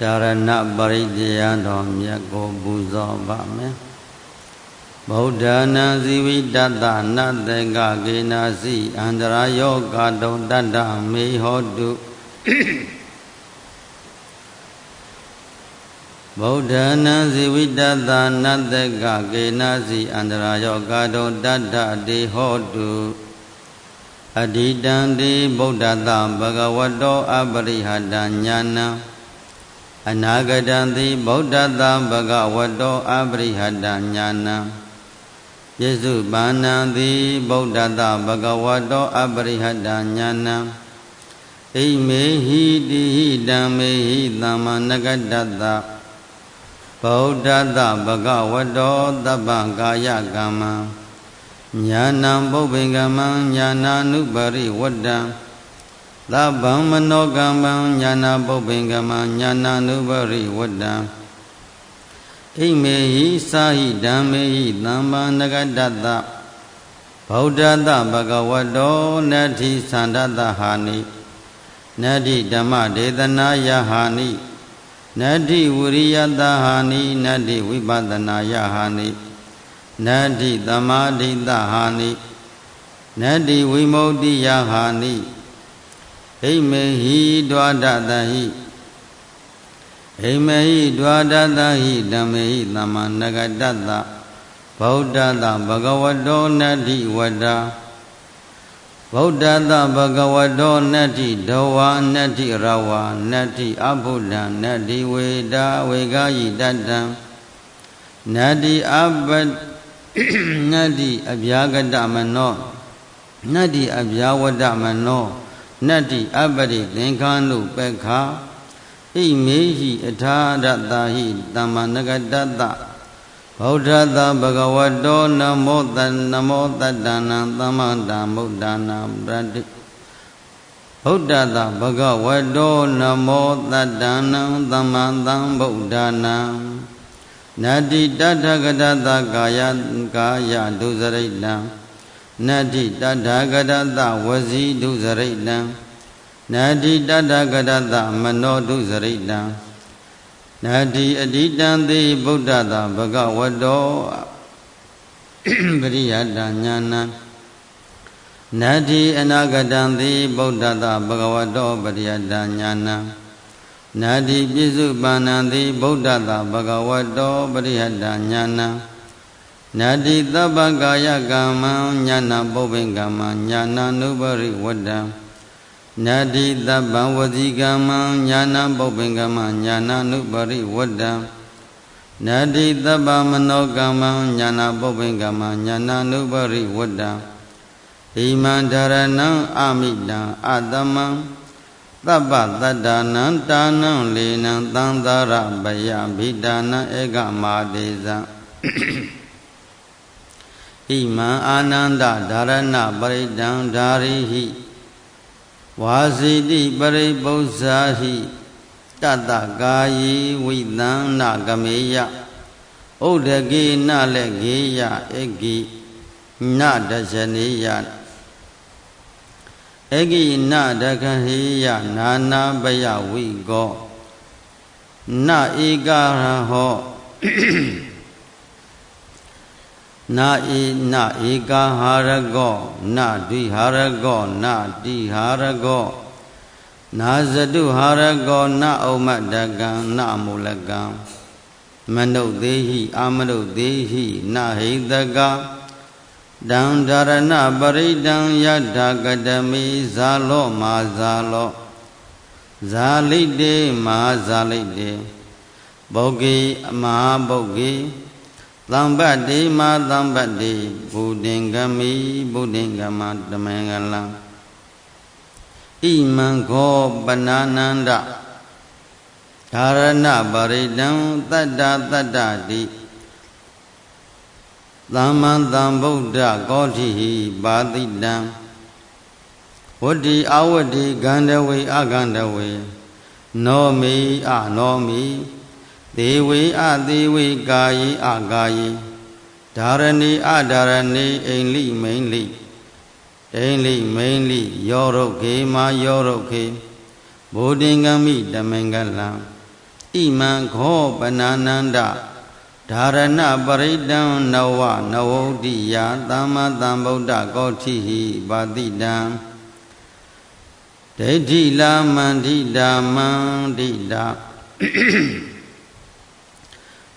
ဒါရဏပရိတယတော်မြတ်ကိုပူဇော်ပါမယ်ဗုဒ္ဓနာဇီဝိတတနတ္တကကေနာစီအန္တရာယောဂတုံတတ္တမေဟောတုဗုဒ္ဓနာဇီဝိတတနတ္တကကေနာစီအန္တရာယောဂတုံတတ္တတေဟောတုအဓိတံတိဗုဒ္ဓတဘဂဝတောအပရိဟတညာနံ အနာဂတံတိဗုဒ္ဓတဘဂဝတောအပရိဟတညာနံယေစုပါဏံတိဗုဒ္ဓတဘဂဝတောအပရိဟတညာနံဣမေဟိတိဟိတံမေဟိသမ္မာနဂတတဗုဒ္ဓတဘဂဝတောသဗ္ဗကာယကမ္မံညာဏံပုပ္ပင်ကမံညာနာနုပရိဝတ္တံ သဗ္ဗံမနောကမ္မံညာနာပုပ္ပင်ကမံညာနာနုပရိဝတ္တံဣမေဟိသာဟိဓမ္မေဟိသမ္မာနဂတတဗုဒ္ဓတဘဂဝတောနတ္ထိသန္တတဟာနိနတ္ထိဓမ္မဒေသနာယဟာနိနတ္ထိဝရိယတဟာနိနတ္ထိဝိပဿနာယဟာနိနတ္တိသမာဓိတဟာနိနတ္တိဝိမု ക്തി ယဟာနိဣ မေဟိဒွါဒတဟိဣမေဟိဒွါဒတဟိဓမ္မေဟိသမ္မာနဂတတဗုဒ္ဓတဘဂဝတောနတ္တိဝတ္တာဗုဒ္ဓတဘဂဝတောနတ္တိဒဝါနတ္တိရဝါနတ္တိအဘုဒ္ဓနတ္တိဝေဒဝေဂာယိတတံနတ္တိအပတ္နတ္တိအဗျာဂတမနောနတ္တိအဗျာဝတ္တမနော နတ္တိအပရိသင်္ခာနုပက္ခဣမေဟိအထာရတဟိတမ္မနဂတတဗုဒ္ဓတဘဂဝတောနမောတနမောတတ္တနံသမ္မာတမုဒ္ဒနာပရတိဗုဒ္ဓတဘဂဝတောနမောတတ္တနံသမ္မာတံဗုဒ္ဓနာနတ္တိတထဂတတကာယကာယဒုစရိတံ နတ္တိတထဂတတဝစီဒုစရိတံနတ္တိတထဂတတမနောဒုစရိတံနတ္တိအဓိတံသေဗုဒ္ဓတာဘဂဝတောပရိယတညာနံနတ္တိအနာဂတံသေဗုဒ္ဓတာဘဂဝတောပရိယတညာနံနာတိပြစ္စုပန္နံတိဗုဒ္ဓတာဘဂဝတောပရိဟတညာနံ နာတိသဗ္ဗကာယကမ္မံညာနာပုပ္ပင်ကမ္မံညာနာနုပရိဝတ္တံနာတိသဗ္ဗံဝစီကမ္မံညာနာပုပ္ပင်ကမ္မညာနာနုပရိဝတ္တံနာတိသဗ္ဗမနောကမ္မံညာနာပုပ္ပင်ကမ္မညာနာနုပရိဝတ္တံဣမံဓရဏံအမိတံအတမံသဗ္ဗတတ္တနံတာနံလေနံသံသာရဗယဗိဒါနံဧကမာတေဇံ ဣမံအာနန္ဒဓာရဏပရိဒံဓာရိဟိဝါစီတိပရိပု္ပ္ပာဟိတတကာယေဝိသံနာကမေယဥဒကေနလက်ဂေယဧကိနဒရှနေယအဂိနဒကဟေယနာနာပယဝိကောနဧကရဟော နာဧနဧကဟာရကောနဒိဟာရကောနတိဟာရကောနာဇတုဟာရကောနဩမတကံနမူလကံမနုဿေဟိအာမနုဿေဟိနဟိတကတံဓရဏပရိဒံယထာကတမိဇာလောမာဇာလောဇာလိတေမာဇာလိတေဘုဂေအမဟာဘုဂေ သံပတ္တိမာသံပတ္တိဘုဒင်္ဂမိဘုဒင်္ဂမတမင်္ဂလံဣမံခောပနာနန္ဒဓာရဏပရိဒံတတ္တတတ္တတိသမ္မံသံဗုဒ္ဓကောဋိဟိပါတိတံဝတ္တိအဝတ္တိဂန္ဓဝေအဂန္ဓဝေနောမိအနောမိ ဒေဝေအသေဝေကာယေအကာယေဓာရဏီအဓာရဏီအိန္လိမိန်လိအိန္လိမိန်လိယောရုခေမာယောရုခေဘုဒ္ဓင်္ဂမိတမင်္ဂလံဣဣမံခောပနာနန္ဒဓာရဏပရိတံနဝနဝုဒ္ဓိယသမ္မာသမ္ဗုဒ္ဓကောဋိဟိပါတိတံဒိဋ္ဌိလာမန္တိတာမန္တိတာ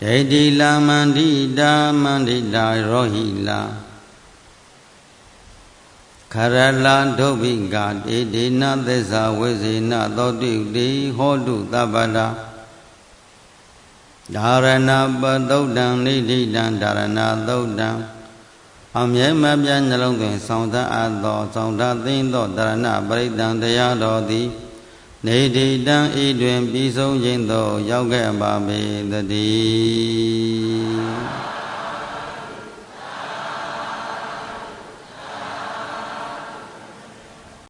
ဒိဋ္ဌိလာမန္တိတာမန္တိတာရောဟိလာခရလာဒုဗ္ဗိကတေဒေနသစ္စာဝိဇေနသောတိတိဟောတုတပ္ပတာဒါရဏပသုတ်တံနိဋိတံဒါရဏသုတ်တံအမြဲမပြနှလုံးသွင်းဆောင်သအပ်သောဆောင်သသိမ့်သောဒါရဏပရိတံတရားတော်သည် နေတိတံဤတွင်ပြီးဆုံးခြင်းသို့ရောက်ခဲ့ပါပေတည်း